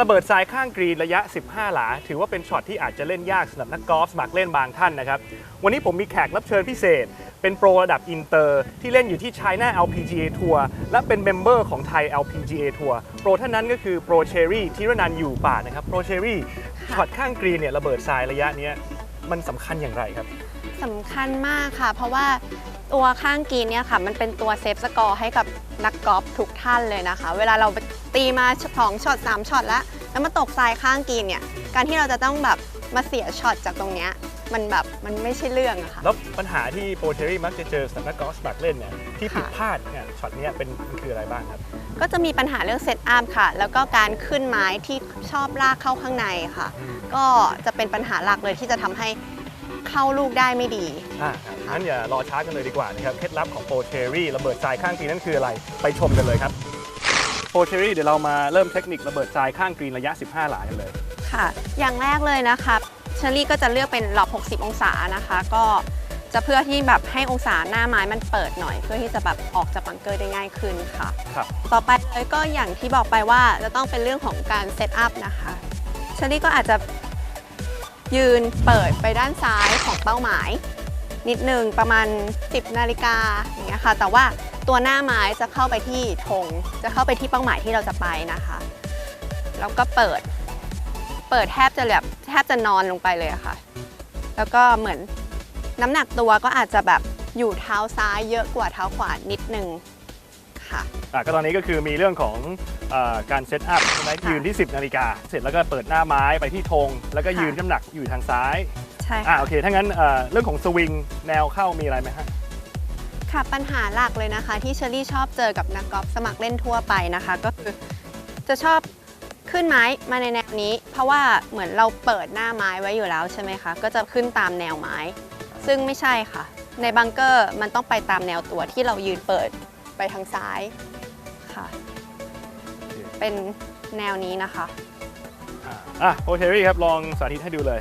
ระเบิดทรายข้างกรีนระยะ 15 หลา ถือว่าเป็นช็อตที่อาจจะเล่นยากสำหรับนักกอล์ฟสมัครเล่นบางท่านนะครับ วันนี้ผมมีแขกรับเชิญพิเศษ เป็นโปรระดับอินเตอร์ ที่เล่นอยู่ที่ China LPGA Tour และเป็นเมมเบอร์ของไทย LPGA Tour โปรท่านนั้นก็คือโปรเชอรี่ที่รนันท์อยู่ป่านะครับโปรเชอรี่ช็อตข้างกรีนเนี่ยระเบิดทรายระยะเนี้ยมันสำคัญอย่างไรครับ สำคัญมากค่ะ เพราะว่าตัวข้างกรีนเนี่ยค่ะ มันเป็นตัวเซฟสกอร์ให้กับนักกอล์ฟทุกท่านเลยนะคะ เวลาเราตีมาสองช็อตสามช็อตแล้ว แล้วมาตกทรายข้างกรีนเนี่ย การที่เราจะต้องแบบมาเสียช็อตจากตรงเนี้ยมันแบบมันไม่ใช่เรื่องอะค่ะ แล้วปัญหาที่โปรเชอรี่มักจะเจอสำหรับนักกอล์ฟสมัครเล่นเนี่ยที่ผิดค่ะพลาดเนี่ยช็อตเนี้ยเป็นมันคืออะไรบ้างครับ ก็จะมีปัญหาเรื่องเซตอัพค่ะ แล้วก็การขึ้นไม้ที่ชอบลากเข้าข้างในค่ะ ก็จะเป็นปัญหาหลักเลยที่จะทำให้ เข้าลูกได้ไม่ดี อ่าครับงั้นอย่ารอช้ากันเลยดีกว่านะครับ เคล็ดลับของโปรเชอรี่ระเบิดทรายข้างกรีนนั่นคืออะไร ไปชมกันเลยครับโปรเชอรี่เดี๋ยวเรามาเริ่มเทคนิคระเบิดทรายข้างกรีนระยะ 15 หลากันเลย ค่ะ อย่างแรกเลยนะคะเชอรี่ก็จะเลือกเป็นหลอบ 60 องศานะคะ ก็จะเพื่อที่แบบให้องศาหน้าไม้มันเปิดหน่อย เพื่อที่จะแบบออกจากบังเกอร์ได้ง่ายขึ้นค่ะ ครับ ต่อไปเลยก็อย่างที่บอกไปว่าจะต้องเป็นเรื่องของการเซตอัพนะคะเชอรี่ก็อาจจะ ยืนเปิดไปด้านซ้ายของเป้าหมาย นิดนึงประมาณ 10 นาฬิกาอย่างเงี้ยค่ะ แต่ว่าตัวหน้าไม้จะเข้าไปที่ธงจะเข้าไปที่เป้าหมายที่เราจะไปนะคะ แล้วก็เปิด เปิดแทบจะแบบแทบจะนอนลงไปเลยค่ะ แล้วก็เหมือนน้ำหนักตัวก็อาจจะแบบอยู่เท้าซ้ายเยอะกว่าเท้าขวานิดนึง ค่ะ อะก็ตอนนี้ก็คือมีเรื่องของเออการเซตอัพใช่ไหมค่ะยืนที่ 10 นาฬิกา เสร็จแล้วก็เปิดหน้าไม้ไปที่ธงแล้วก็ค่ะยืนน้ำหนักอยู่ทางซ้ายใช่อ่าค่ะ โอเคถ้างั้นเอ่อเรื่องของสวิงแนวเข้ามีอะไรไหมฮะ ค่ะปัญหาหลักเลยนะคะ ที่เชอรี่ชอบเจอกับนักกอล์ฟสมัครเล่นทั่วไปนะคะ ก็คือจะชอบขึ้นไม้มาในแนวนี้ เพราะว่าเหมือนเราเปิดหน้าไม้ไว้อยู่แล้วใช่ไหมคะ ก็จะขึ้นตามแนวไม้ ซึ่งไม่ใช่ค่ะ ในบังเกอร์มันต้องไปตามแนวตัวที่เรายืนเปิด ไปทางซ้ายค่ะ เป็นแนวนี้นะคะ อะอะโปรเชอรี่ครับลองสาธิตให้ดูเลย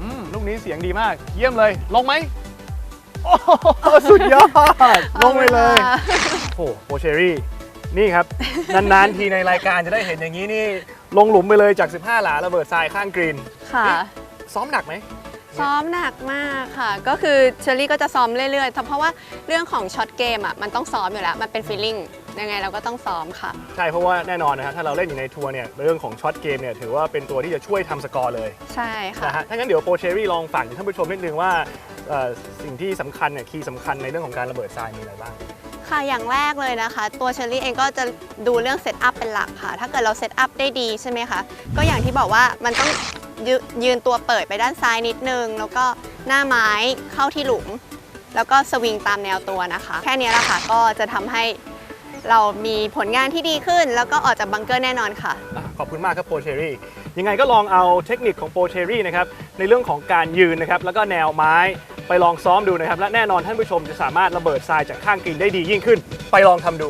อืมลูกนี้เสียงดีมาก เยี่ยมเลย ลงไหมโอ้โหสุดยอด ลงไปเลยโอ้โหโปรเชอรี่ นี่ครับ นานๆ ทีในรายการจะได้เห็นอย่างนี้นี่ ลงหลุมไปเลยจาก 15 หลาระเบิดทรายข้างกรีนค่ะ ซ้อมหนักไหม ซ้อมหนักมากค่ะ ก็คือเชอรี่ก็จะซ้อมเรื่อยๆเพราะว่าเรื่องของช็อตเกมอะมันต้องซ้อมอยู่แล้ว มันเป็นฟีลลิ่งยังไงเราก็ต้องซ้อมค่ะ ใช่เพราะว่าแน่นอนนะครับถ้าเราเล่นอยู่ในทัวร์เนี่ยเรื่องของช็อตเกมเนี่ยถือว่าเป็นตัวที่จะช่วยทำสกอร์เลย ใช่ค่ะนะฮะถ้างั้นเดี๋ยวโปรเชอรี่ลองฝากถึงท่านผู้ชมนิดนึงว่าเอ่อสิ่งที่สำคัญเนี่ยคีย์สำคัญในเรื่องของการระเบิดทรายมีอะไรบ้าง ค่ะอย่างแรกเลยนะคะ ตัวเชอรี่เองก็จะดูเรื่องเซตอัพเป็นหลักค่ะ ถ้าเกิดเราเซตอัพได้ดีใช่ไหมคะก็อย่างที่บอกว่ามันต้อง ยยืนตัวเปิดไปด้านซ้ายนิดนึง แล้วก็หน้าไม้เข้าที่หลุม แล้วก็สวิงตามแนวตัวนะคะ แค่นี้แหละค่ะก็จะทำให้เรามีผลงานที่ดีขึ้น แล้วก็ออกจากบังเกอร์แน่นอนค่ะ อะขอบคุณมากครับโปรเชอรี่ยังไงก็ลองเอาเทคนิคของโปรเชอรี่นะครับในเรื่องของการยืนนะครับแล้วก็แนวไม้ไปลองซ้อมดูนะครับ และแน่นอนท่านผู้ชมจะสามารถระเบิดทรายจากข้างกรีนได้ดียิ่งขึ้น ไปลองทำดู